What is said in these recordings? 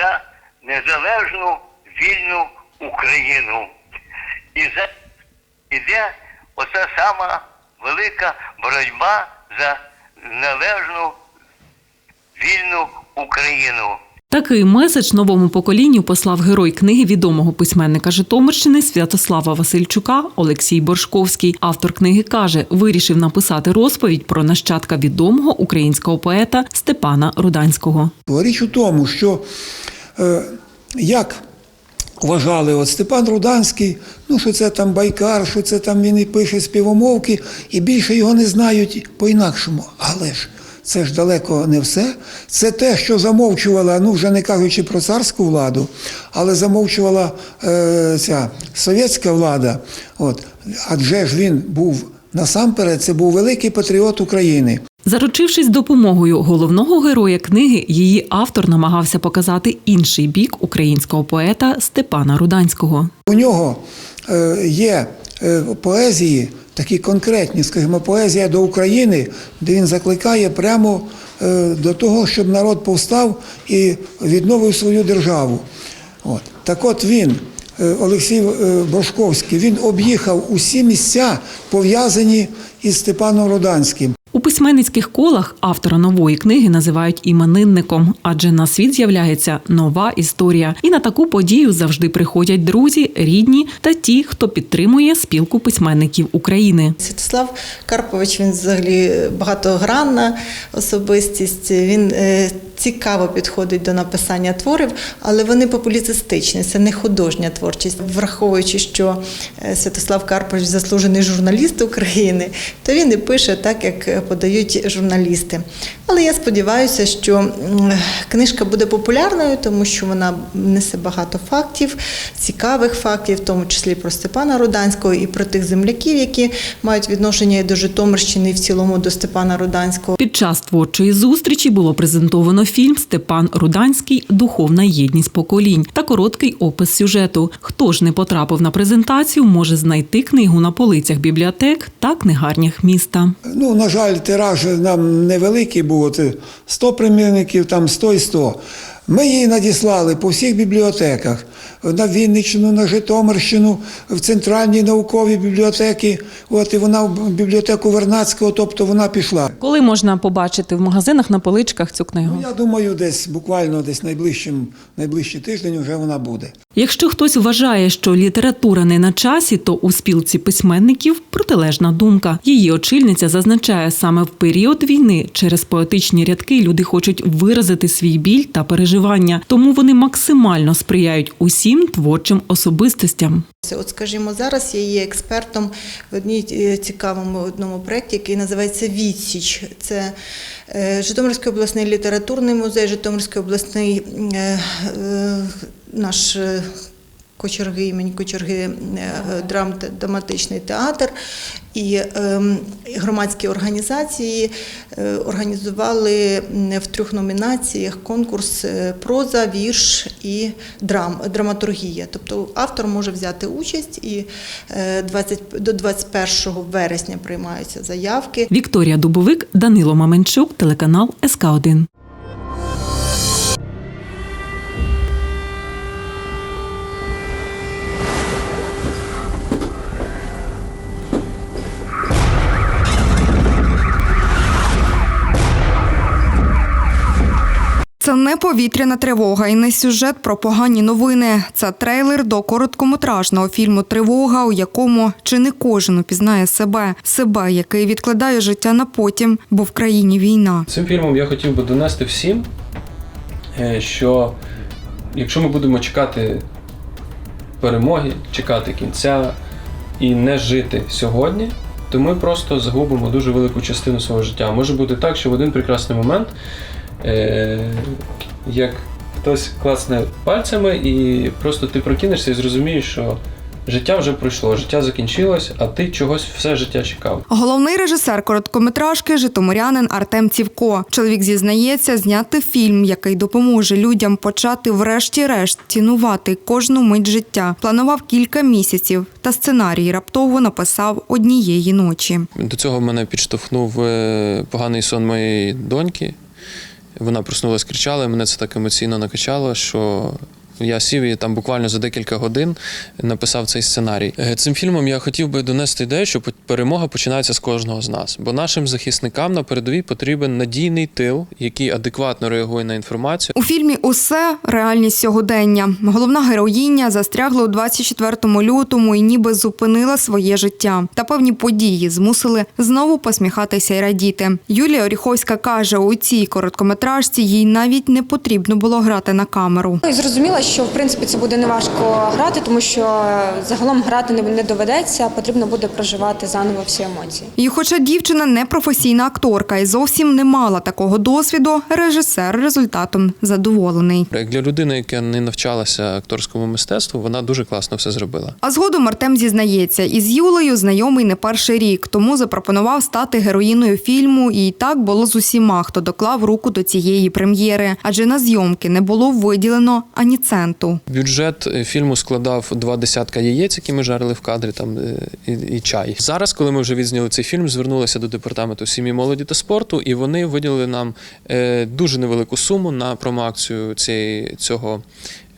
за незалежну вільну Україну. І за іде оця сама велика боротьба за належну вільну Україну. Такий меседж новому поколінню послав герой книги відомого письменника Житомирщини Святослава Васильчука Олексій Боршковський. Автор книги каже, вирішив написати розповідь про нащадка відомого українського поета Степана Руданського. Річ у тому, що як вважали от Степан Руданський, ну що це там байкар, що це там він і пише співомовки, і більше його не знають по-інакшому. Але ж це ж далеко не все. Це те, що замовчувала, ну вже не кажучи про царську владу, але замовчувала е, ця совєтська влада. От. Адже ж він був насамперед, це був великий патріот України. Заручившись допомогою головного героя книги, її автор намагався показати інший бік українського поета Степана Руданського. У нього е, є е, поезії, такі конкретні, скажімо, поезія до України, де він закликає прямо е, до того, щоб народ повстав і відновив свою державу. От. Так от він, Олексій Брошковський, він об'їхав усі місця, пов'язані із Степаном Руданським. У письменницьких колах автора нової книги називають іменинником, адже на світ з'являється нова історія. І на таку подію завжди приходять друзі, рідні та ті, хто підтримує спілку письменників України. Святослав Карпович він взагалі багатогранна особистість. Він е, цікаво підходить до написання творів, але вони популіцистичні, це не художня творчість. Враховуючи, що е, Святослав Карпович заслужений журналіст України, то він і пише так, як подають журналісти. Але я сподіваюся, що книжка буде популярною, тому що вона несе багато фактів, цікавих фактів, в тому числі про Степана Руданського і про тих земляків, які мають відношення до Житомирщини, і в цілому до Степана Руданського. Під час творчої зустрічі було презентовано фільм Степан Руданський Духовна єдність поколінь та короткий опис сюжету. Хто ж не потрапив на презентацію, може знайти книгу на полицях бібліотек та книгарнях міста. Ну, на жаль, тираж нам невеликий був, от 100 примірників, там 100 і 100. Ми її надіслали по всіх бібліотеках на Вінниччину, на Житомирщину, в центральні наукові бібліотеки. От і вона в бібліотеку Вернадського, тобто вона пішла. Коли можна побачити в магазинах на поличках цю книгу? Ну, я думаю, десь буквально десь найближчим, найближчий тиждень вже вона буде. Якщо хтось вважає, що література не на часі, то у спілці письменників протилежна думка. Її очільниця зазначає, саме в період війни через поетичні рядки люди хочуть виразити свій біль та переживання, тому вони максимально сприяють усім творчим особистостям. От, скажімо, зараз я є експертом в одній е, цікавому одному проєкті, який називається Відсіч. Це е, Житомирський обласний літературний музей, Житомирський обласний е, наш. Кочерги імені Кочерги е, драм драматичний театр і ем, громадські організації е, організували в трьох номінаціях конкурс е, проза, вірш і драм, драматургія. Тобто автор може взяти участь і е, 20, до 21 вересня приймаються заявки. Вікторія Дубовик, Данило Маменчук, телеканал СК 1 не повітряна тривога і не сюжет про погані новини. Це трейлер до короткометражного фільму Тривога, у якому чи не кожен упізнає себе, себе, який відкладає життя на потім, бо в країні війна. Цим фільмом я хотів би донести всім, е, що якщо ми будемо чекати перемоги, чекати кінця і не жити сьогодні, то ми просто загубимо дуже велику частину свого життя. Може бути так, що в один прекрасний момент, е, як хтось класне пальцями, і просто ти прокинешся і зрозумієш, що життя вже пройшло, життя закінчилось, а ти чогось все життя чекав. Головний режисер короткометражки житомирянин Артем Цівко. Чоловік зізнається, зняти фільм, який допоможе людям почати врешті-решт цінувати кожну мить життя. Планував кілька місяців, та сценарій раптово написав однієї ночі. До цього мене підштовхнув е, поганий сон моєї доньки. Вона проснулась, кричала, і мене це так емоційно накачало, що я сів і там буквально за декілька годин написав цей сценарій. Е, Цим фільмом я хотів би донести ідею, що перемога починається з кожного з нас. Бо нашим захисникам на передовій потрібен надійний тил, який адекватно реагує на інформацію. У фільмі Усе реальність сьогодення. Головна героїня застрягла у 24 лютому і ніби зупинила своє життя. Та певні події змусили знову посміхатися і радіти. Юлія Оріховська каже, у цій короткометражці їй навіть не потрібно було грати на камеру. Ну, І зрозуміла, що в принципі це буде неважко грати, тому що загалом грати не, не доведеться, потрібно буде проживати заново всі емоції. І хоча дівчина не професійна акторка і зовсім не мала такого досвіду, режисер результатом задоволений. Як для людини, яка не навчалася акторському мистецтву, вона дуже класно все зробила. А згодом Артем зізнається, із Юлею знайомий не перший рік, тому запропонував стати героїною фільму, і так було з усіма, хто доклав руку до цієї прем'єри, адже на зйомки не було виділено ані центу. Бюджет е, фільму складав два десятка яєць, які ми жарили в кадрі, там е, і, і чай. Зараз, коли ми вже відзняли цей фільм, звернулися до департаменту сім'ї, молоді та спорту, і вони виділили нам е, дуже невелику суму на промоакцію цієї цього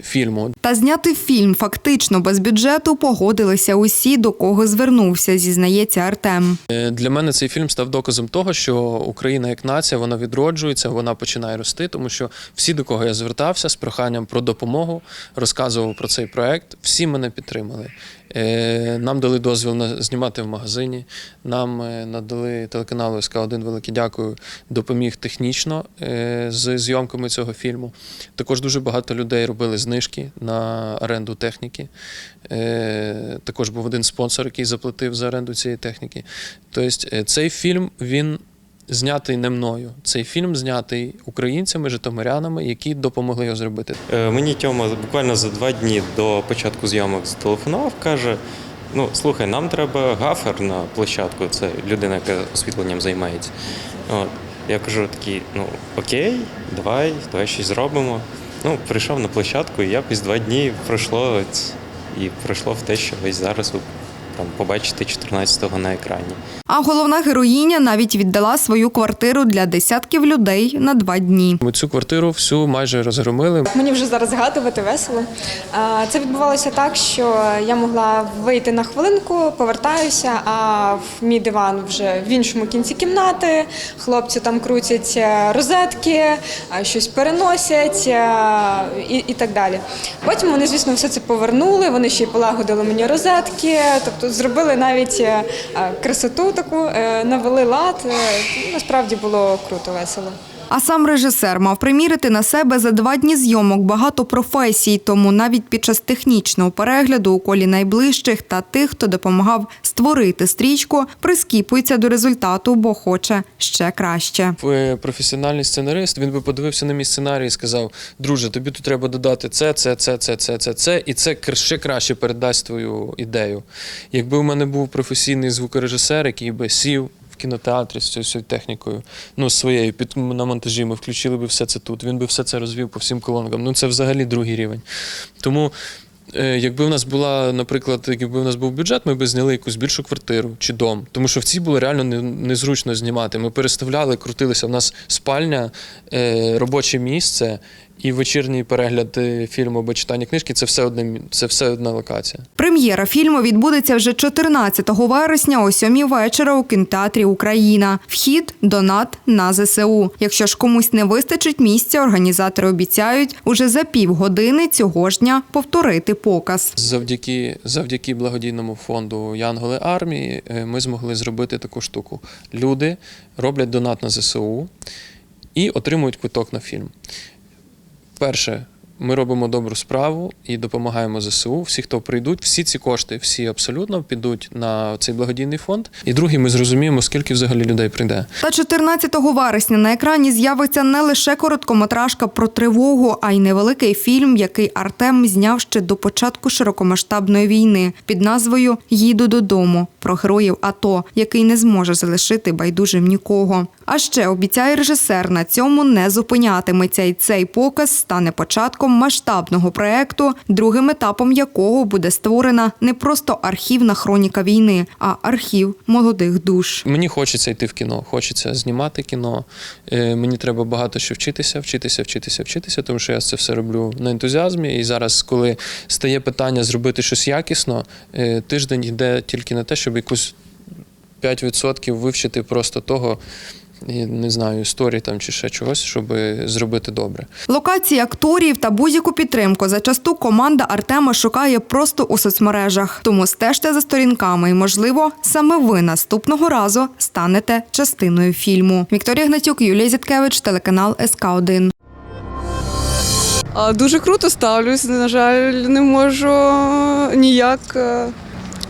фільму. Та зняти фільм фактично без бюджету погодилися усі, до кого звернувся, зізнається Артем. Е, Для мене цей фільм став доказом того, що Україна як нація вона відроджується, вона починає рости, тому що всі, до кого я звертався з проханням про допомогу, розказував про цей проект, всі мене підтримали. Е, Нам дали дозвіл знімати в магазині. Нам е, надали телеканалу СК 1 велике дякую, допоміг технічно е, з зйомками цього фільму. Також дуже багато людей робили знижки на оренду техніки. Також був один спонсор, який заплатив за оренду цієї техніки. Тобто цей фільм він знятий не мною. Цей фільм знятий українцями, житомирянами, які допомогли його зробити. Е, Мені Тьома буквально за два дні до початку зйомок зателефонував, каже: ну слухай, нам треба гафер на площадку. Це людина, яка освітленням займається. От. Я кажу такий, ну окей, давай, давай щось зробимо. Ну, прийшов на площадку, і якось два дні пройшло і пройшло в те, що ось зараз там побачите 14-го на екрані. А головна героїня навіть віддала свою квартиру для десятків людей на два дні. Ми цю квартиру всю майже розгромили. Мені вже зараз згадувати весело. Це відбувалося так, що я могла вийти на хвилинку, повертаюся, а в мій диван вже в іншому кінці кімнати. Хлопці там крутять е, розетки, щось переносять е, і, і так далі. Потім вони, звісно, все це повернули. Вони ще й полагодили мені розетки, тобто зробили навіть е, е, красоту таку, е, навели лад. Насправді було круто, весело. А сам режисер мав примірити на себе за два дні зйомок багато професій, тому навіть під час технічного перегляду у колі найближчих та тих, хто допомагав створити стрічку, прискіпується до результату, бо хоче ще краще. Е, Професіональний сценарист він би подивився на мій сценарій і сказав: друже, тобі тут треба додати це, це, це, це, це, це, це, і це ще краще передасть твою ідею. Якби у мене був професійний звукорежисер, який би сів. В кінотеатрі з цією технікою, ну своєю під на монтажі ми включили би все це тут. Він би все це розвів по всім колонкам. Ну це взагалі другий рівень. Тому, е, якби в нас була, наприклад, якби в нас був бюджет, ми б зняли якусь більшу квартиру чи дом. Тому що в цій було реально незручно знімати. Ми переставляли, крутилися. У нас спальня, е, робоче місце і вечірній перегляд е, фільму або читання книжки це все одне це все одна локація. Прем'єра фільму відбудеться вже 14 вересня о 7 вечора у кінотеатрі Україна. Вхід донат на ЗСУ. Якщо ж комусь не вистачить місця, організатори обіцяють уже за півгодини цього ж дня повторити показ. Завдяки, завдяки благодійному фонду Янголи армії е, ми змогли зробити таку штуку. Люди роблять донат на ЗСУ і отримують квиток на фільм. Перше, ми робимо добру справу і допомагаємо ЗСУ. Всі, хто прийдуть, всі ці кошти, всі абсолютно підуть на цей благодійний фонд. І другий, ми зрозуміємо, скільки взагалі людей прийде. Та 14 вересня на екрані з'явиться не лише короткометражка про тривогу, а й невеликий фільм, який Артем зняв ще до початку широкомасштабної війни під назвою Їду додому про героїв АТО, який не зможе залишити байдужим нікого. А ще обіцяє режисер, на цьому не зупинятиметься, і цей показ стане початком масштабного проекту, другим етапом якого буде створена не просто архівна хроніка війни, а архів молодих душ. Мені хочеться йти в кіно, хочеться знімати кіно. Е, Мені треба багато що вчитися, вчитися, вчитися, вчитися, тому що я це все роблю на ентузіазмі. І зараз, коли стає питання зробити щось якісно, е, тиждень йде тільки на те, щоб якусь 5% вивчити просто того, і, не знаю, історії там чи ще чогось, щоб зробити добре. Локації акторів та будь-яку підтримку зачасту команда Артема шукає просто у соцмережах. Тому стежте за сторінками, і можливо, саме ви наступного разу станете частиною фільму. Вікторія Гнатюк, Юлія Зіткевич, телеканал СК 1 А, Дуже круто ставлюсь. На жаль, не можу ніяк е,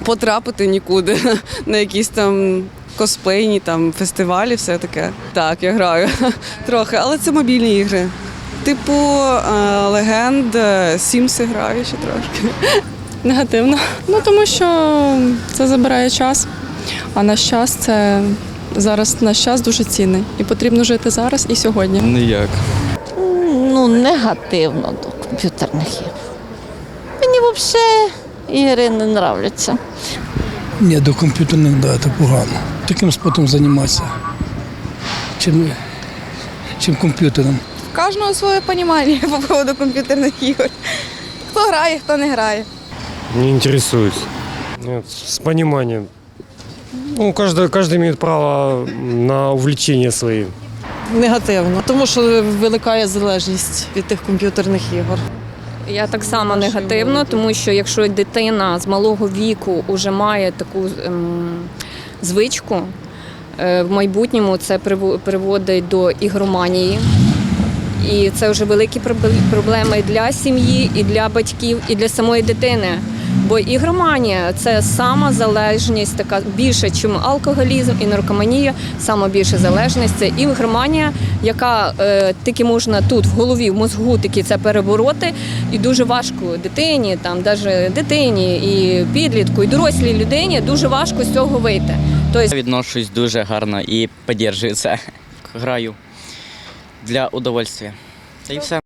потрапити нікуди на якісь там косплейні там фестивалі, все таке. Так, я граю трохи, але це мобільні ігри. Типу е, легенд, е, Сімси граю ще трошки. Негативно. Ну тому що це забирає час, а наш час це зараз наш час дуже цінний. І потрібно жити зараз і сьогодні. Ніяк. Ну, негативно до комп'ютерних ігор. Мені взагалі ігри не нравляться. Ні, до комп'ютерних, да, це погано. Таким спортом займатися, чим, чим комп'ютером. В кожного своє розуміння по поводу комп'ютерних ігор. Хто грає, хто не грає. Не интересуюсь. Нет, с пониманием. Ну, каждый, каждый имеет право на увлечение своим. Негативно, тому що виникає залежність від тих комп'ютерних ігор. Я так само негативно, тому що якщо дитина з малого віку вже має таку ем, звичку, е, в майбутньому це приво- приводить до ігроманії. І це вже великі проблеми для сім'ї, і для батьків, і для самої дитини. Бо ігроманія це сама залежність, така більше, ніж алкоголізм і наркоманія, сама більша залежність це ігроманія, яка е, тільки можна тут в голові, в мозгу таки це перебороти. І дуже важко дитині, там навіть дитині, і підлітку, і дорослій людині дуже важко з цього вийти. Тобто Відношусь дуже гарно і підтримую це. Граю для удовольствия. Та й все.